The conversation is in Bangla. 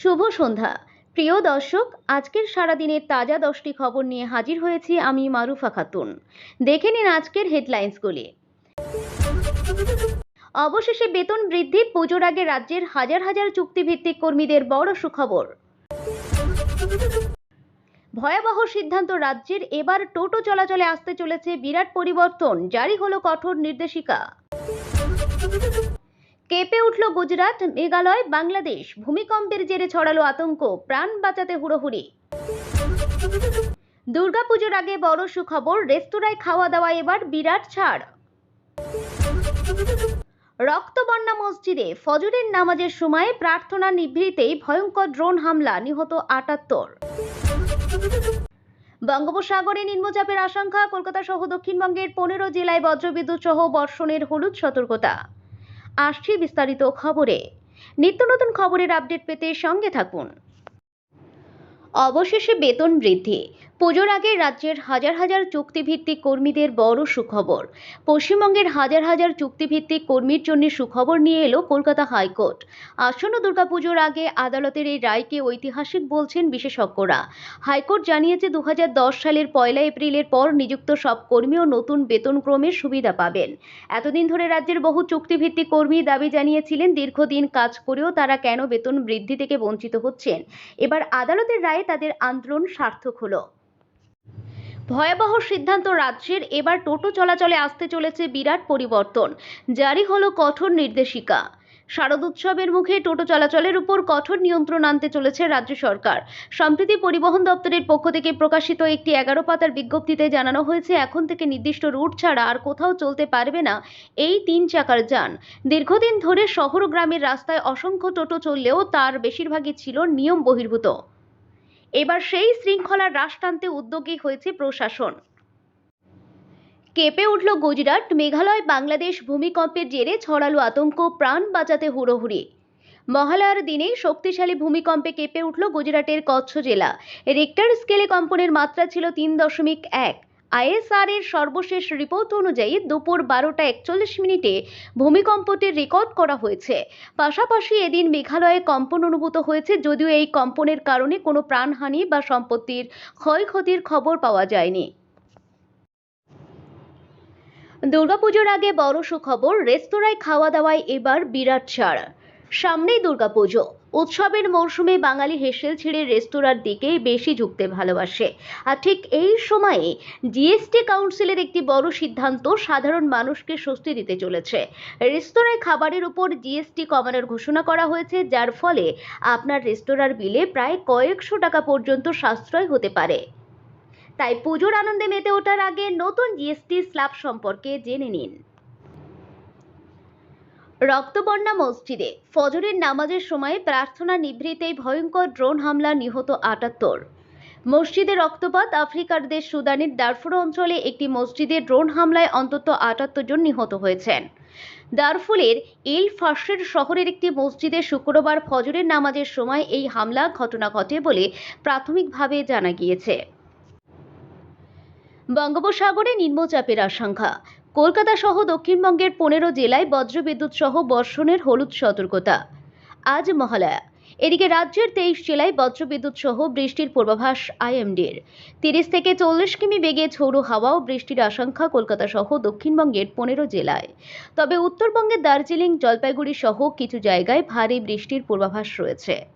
শুভ সন্ধ্যা। প্রিয় দর্শক, আজকের সারাদিনের তাজা দশটি খবর নিয়ে হাজির হয়েছি আমি মারুফা খাতুন। দেখে নিন আজকের হেডলাইন্সগুলি। অবশেষে বেতন বৃদ্ধি, পুজোর আগে রাজ্যের হাজার হাজার চুক্তিভিত্তিক কর্মীদের বড় সুখবর। ভয়াবহ সিদ্ধান্ত, রাজ্যের এবার টোটো চলাচলে আসতে চলেছে বিরাট পরিবর্তন, জারি হলো কঠোর নির্দেশিকা। কেঁপে উঠল গুজরাট, মেঘালয়, বাংলাদেশ। ভূমিকম্পের জেরে ছড়ালো আতঙ্ক। প্রাণ বাঁচাতে হুড়োহুড়ি। দুর্গাপুজোর আগে বড় সুখবর, রেস্তোরাঁয় খাওয়া দাওয়া এবার বিরাট ছাড়। রক্তবন্যা মসজিদে ফজরের নামাজের সময় প্রার্থনা নিভৃতেই ভয়ঙ্কর ড্রোন হামলা, নিহত আটাত্তর। বঙ্গোপসাগরে নিম্নচাপের আশঙ্কা, কলকাতা সহ দক্ষিণবঙ্গের পনেরো জেলায় বজ্রবিদ্যুৎ সহ বর্ষণের হলুদ সতর্কতা। আসছি বিস্তারিত খবরে। নিত্য নতুন খবরের আপডেট পেতে সঙ্গে থাকুন। অবশেষে বেতন বৃদ্ধি। পুজোর আগে রাজ্যের হাজার হাজার চুক্তিভিত্তিক কর্মীদের বড় সুখবর। পশ্চিমবঙ্গের হাজার হাজার চুক্তিভিত্তিক কর্মীর জন্য সুখবর নিয়ে এলো কলকাতা হাইকোর্ট। আসন্ন দুর্গাপুজোর আগে আদালতের এই রায়কে ঐতিহাসিক বলছেন বিশেষজ্ঞরা। হাইকোর্ট জানিয়েছে দু হাজার দশ সালের পয়লা এপ্রিলের পর নিযুক্ত সব কর্মীও নতুন বেতনক্রমের সুবিধা পাবেন। এতদিন ধরে রাজ্যের বহু চুক্তিভিত্তিক কর্মী দাবি জানিয়েছিলেন, দীর্ঘদিন কাজ করেও তারা কেন বেতন বৃদ্ধি থেকে বঞ্চিত হচ্ছেন? এবার আদালতের রায়ে তাদের আন্দোলন সার্থক হলো। ভয়াবহ সিদ্ধান্ত রাজ্যের এবার টোটো চলাচলে আসতে চলেছে বিরাট পরিবর্তন। জারি হলো কঠোর নির্দেশিকা। শারদোৎসবের মুখে টোটো চলাচলের উপর কঠোর নিয়ন্ত্রণ আনতে চলেছে রাজ্য সরকার। সম্প্রতি পরিবহন দপ্তরের পক্ষ থেকে প্রকাশিত একটি এগারো পাতার বিজ্ঞপ্তিতে জানানো হয়েছে, এখন থেকে নির্দিষ্ট রুট ছাড়া আর কোথাও চলতে পারবে না এই তিন চাকার যান। দীর্ঘদিন ধরে শহর ও গ্রামের রাস্তায় অসংখ্য টোটো চললেও তার বেশিরভাগই ছিল নিয়ম বহির্ভূত। এবার সেই শৃঙ্খলার হ্রাস টানতে উদ্যোগী হয়েছে প্রশাসন। কেঁপে উঠল গুজরাট, মেঘালয়, বাংলাদেশ ভূমিকম্পের জেরে ছড়ালো আতঙ্ক, প্রাণ বাঁচাতে হুড়োহুড়ি। মহালয়ার দিনে শক্তিশালী ভূমিকম্পে কেঁপে উঠল গুজরাটের কচ্ছ জেলা। রেক্টার স্কেলে কম্পনের মাত্রা ছিল তিন দশমিক এক। আইএসআর এর সর্বশেষ রিপোর্ট অনুযায়ী দুপুর বারোটা একচল্লিশ মিনিটে ভূমিকম্পটি রেকর্ড করা হয়েছে। পাশাপাশি এদিন মেঘালয়ে কম্পন অনুভূত হয়েছে, যদিও এই কম্পনের কারণে কোনো প্রাণহানি বা সম্পত্তির ক্ষয়ক্ষতির খবর পাওয়া যায়নি। দুর্গাপুজোর আগে বড় সুখবর, রেস্তোরাঁয় খাওয়া দাওয়ায় এবার বিরাট ছাড়। সামনেই দুর্গাপুজো। উৎসবের মরশুমে বাঙালি হেসেল ছেড়ে রেস্তোরাঁর দিকেই বেশি ঝুঁকতে ভালোবাসে। আর ঠিক এই সময়ে জিএসটি কাউন্সিলের একটি বড় সিদ্ধান্ত সাধারণ মানুষকে স্বস্তি দিতে চলেছে। রেস্তোরাঁয় খাবারের উপর জিএসটি কমানোর ঘোষণা করা হয়েছে, যার ফলে আপনার রেস্তোরাঁর বিলে প্রায় কয়েকশো টাকা পর্যন্ত সাশ্রয় হতে পারে। তাই পুজোর আনন্দে মেতে ওঠার আগে নতুন জিএসটি স্ল্যাব সম্পর্কে জেনে নিন। রক্তবন্যা মসজিদে ফজরের নামাজের সময় প্রার্থনা নিভৃতেই ভয়ঙ্কর ড্রোন হামলা নিহত আটাত্তর। মসজিদে রক্তপাত আফ্রিকার দেশ সুদানের ডারফুর অঞ্চলে একটি মসজিদে ড্রোন হামলায় অন্তত আটাত্তর জন নিহত হয়েছেন। দারফুলের ইল ফাশের শহরের একটি মসজিদে শুক্রবার ফজরের নামাজের সময় এই হামলা ঘটনা ঘটে বলে প্রাথমিকভাবে জানা গিয়েছে। বঙ্গোপসাগরে নিম্নচাপের আশঙ্কা। কলকাতা সহ দক্ষিণবঙ্গের পনেরো জেলায় বজ্রবিদ্যুৎ সহ বর্ষণের হলুদ সতর্কতা। আজ মহালয়া। এদিকে রাজ্যের তেইশ জেলায় বজ্রবিদ্যুৎ সহ বৃষ্টির পূর্বাভাস আইএমডির। তিরিশ থেকে চল্লিশ কিমি বেগে ঝোড়ো হাওয়া ও বৃষ্টির আশঙ্কা কলকাতা সহ দক্ষিণবঙ্গের পনেরো জেলায়। তবে উত্তরবঙ্গের দার্জিলিং, জলপাইগুড়ি সহ কিছু জায়গায় ভারী বৃষ্টির পূর্বাভাস রয়েছে।